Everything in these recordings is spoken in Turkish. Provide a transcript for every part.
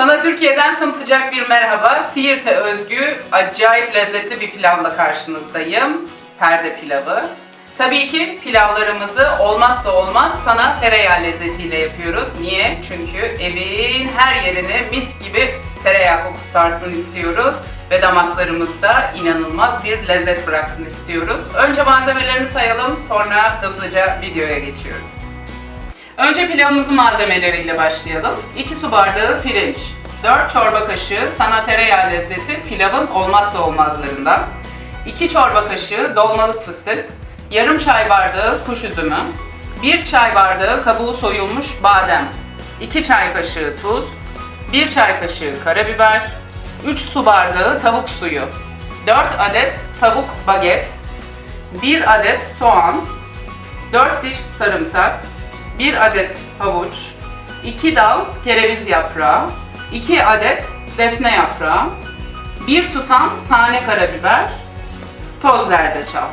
Sana Türkiye'den sımsıcak bir merhaba. Siirt'e özgü acayip lezzetli bir pilavla karşınızdayım. Perde pilavı. Tabii ki pilavlarımızı olmazsa olmaz sana tereyağı lezzetiyle yapıyoruz. Niye? Çünkü evin her yerini mis gibi tereyağı kokusu sarsın istiyoruz ve damaklarımızda inanılmaz bir lezzet bıraksın istiyoruz. Önce malzemelerini sayalım, sonra hızlıca videoya geçiyoruz. Önce pilavımızın malzemeleriyle başlayalım. 2 su bardağı pirinç, 4 çorba kaşığı sana tereyağı lezzeti pilavın olmazsa olmazlarından, 2 çorba kaşığı dolmalık fıstık, yarım çay bardağı kuş üzümü, 1 çay bardağı kabuğu soyulmuş badem, 2 çay kaşığı tuz, 1 çay kaşığı karabiber, 3 su bardağı tavuk suyu, 4 adet tavuk baget, 1 adet soğan, 4 diş sarımsak, 1 adet havuç, 2 dal kereviz yaprağı, 2 adet defne yaprağı, 1 tutam tane karabiber, toz zerdeçal.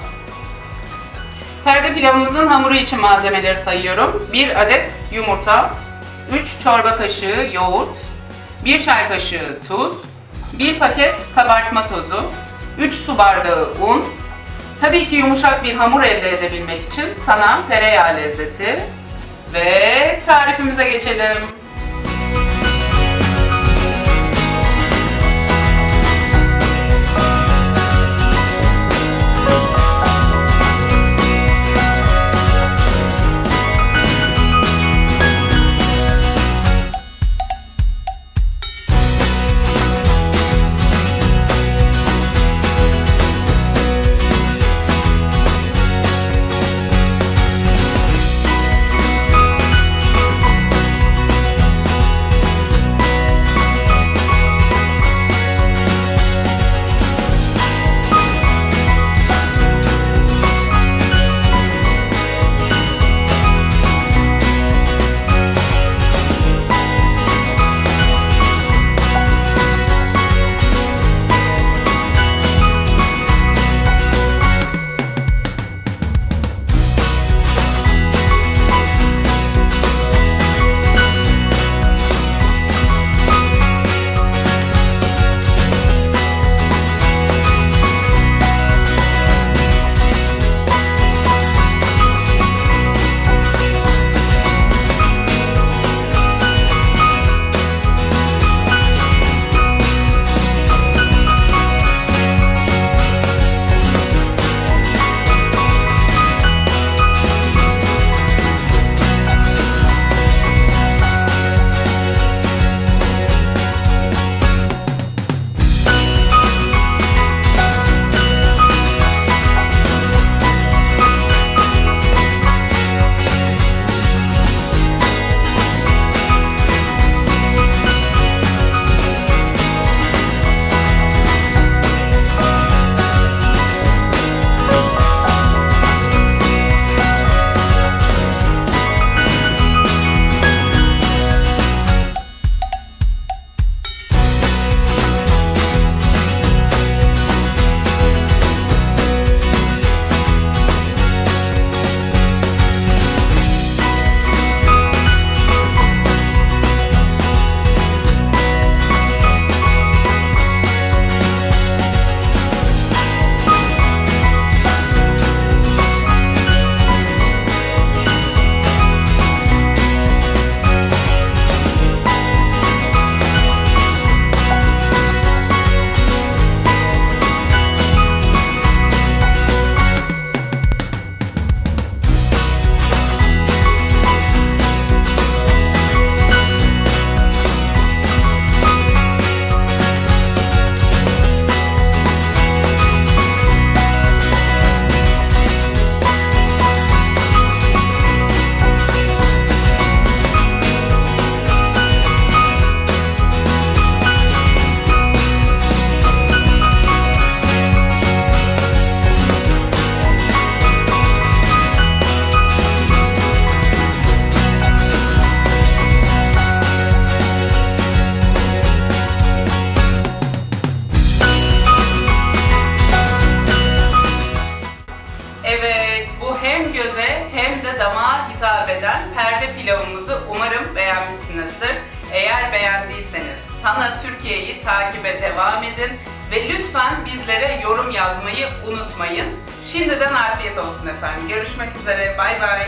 Perde pilavımızın hamuru için malzemeleri sayıyorum. 1 adet yumurta, 3 çorba kaşığı yoğurt, 1 çay kaşığı tuz, 1 paket kabartma tozu, 3 su bardağı un, Tabii ki yumuşak bir hamur elde edebilmek için sana tereyağı lezzeti ve tarifimize geçelim. hem göze hem de damağa hitap eden perde pilavımızı umarım beğenmişsinizdir. Eğer beğendiyseniz Sana Türkiye'yi takibe devam edin ve lütfen bizlere yorum yazmayı unutmayın. Şimdiden afiyet olsun efendim. Görüşmek üzere. Bay bay.